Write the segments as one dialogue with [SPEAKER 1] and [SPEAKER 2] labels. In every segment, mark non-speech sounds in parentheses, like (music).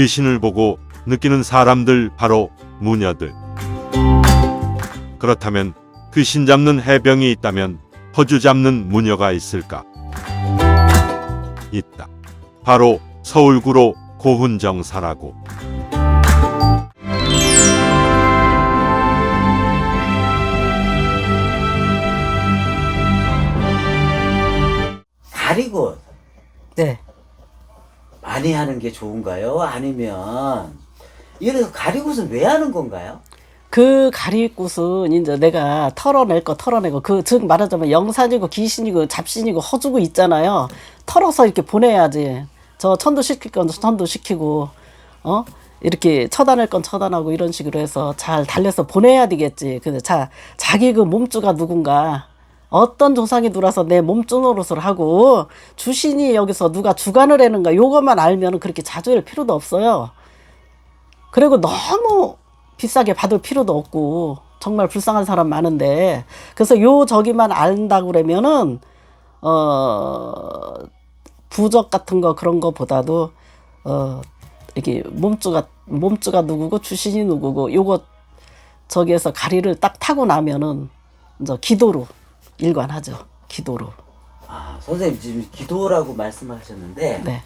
[SPEAKER 1] 귀신을 보고 느끼는 사람들 바로 무녀들. 그렇다면 귀신 잡는 해병이 있다면 허주 잡는 무녀가 있을까? 있다. 바로 서울구로 고훈정사라고.
[SPEAKER 2] 가리고
[SPEAKER 3] 네.
[SPEAKER 2] 많이 하는 게 좋은가요? 아니면 이래서 가리고는 왜 하는 건가요?
[SPEAKER 3] 그 가리꽃은 이제 내가 털어낼 거 털어내고 그 즉 말하자면 영산이고 귀신이고 잡신이고 허주고 있잖아요. 털어서 이렇게 보내야지. 저 천도 시킬 건 천도 시키고 어 이렇게 처단할 건 처단하고 이런 식으로 해서 잘 달래서 보내야 되겠지. 근데 자 자기 그 몸주가 누군가 어떤 조상이 들어와서 내 몸주 노릇을 하고 주신이 여기서 누가 주관을 하는가 요것만 알면 그렇게 자주 할 필요도 없어요. 그리고 너무 비싸게 받을 필요도 없고 정말 불쌍한 사람 많은데 그래서 요 저기만 안다고 그러면은 어 부적 같은 거 그런 거보다도 어 이게 몸주가 몸주가 누구고 주신이 누구고 요거 저기에서 가리를 딱 타고 나면은 이제 기도로 일관하죠 기도로
[SPEAKER 2] 아, 선생님 지금 기도라고 말씀하셨는데
[SPEAKER 3] 네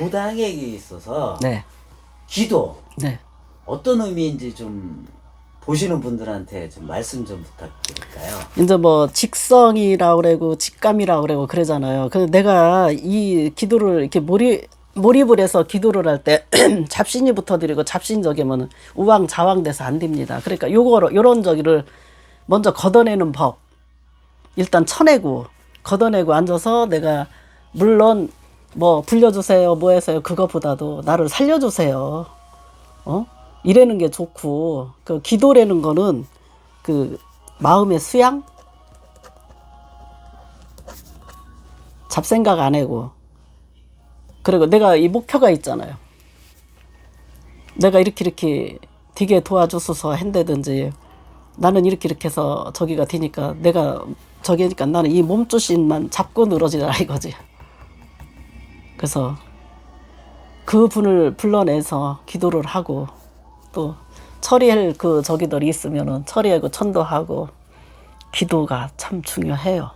[SPEAKER 2] 무당에게 있어서
[SPEAKER 3] 네,
[SPEAKER 2] 기도
[SPEAKER 3] 네.
[SPEAKER 2] 어떤 의미인지 좀 보시는 분들한테 좀 말씀 좀 부탁드릴까요?
[SPEAKER 3] 이제 뭐 직성이라고 그러고 직감이라고 그러고 그러잖아요. 근데 내가 이 기도를 이렇게 몰입 몰입을 해서 기도를 할 때 (clears throat) 잡신이부터 드리고 잡신 저기면 우왕 좌왕 돼서 안 됩니다. 그러니까 요거로 요런 저기를 먼저 걷어내는 법 일단 쳐내고 걷어내고 앉아서 내가 물론 뭐 불려주세요 뭐 해서요 그거보다도 나를 살려주세요. 어? 이래는 게 좋고 그 기도라는 거는 그 마음의 수양? 잡생각 안 하고. 그리고 내가 이 목표가 있잖아요. 내가 이렇게 이렇게 되게 도와주소서 한다든지 나는 이렇게 이렇게 해서 저기가 되니까 내가 저기니까 나는 이 몸주신만 잡고 늘어지라 이거지 그래서 그 분을 불러내서 기도를 하고 또 처리할 그 저기들이 있으면은 처리하고 천도하고 기도가 참 중요해요.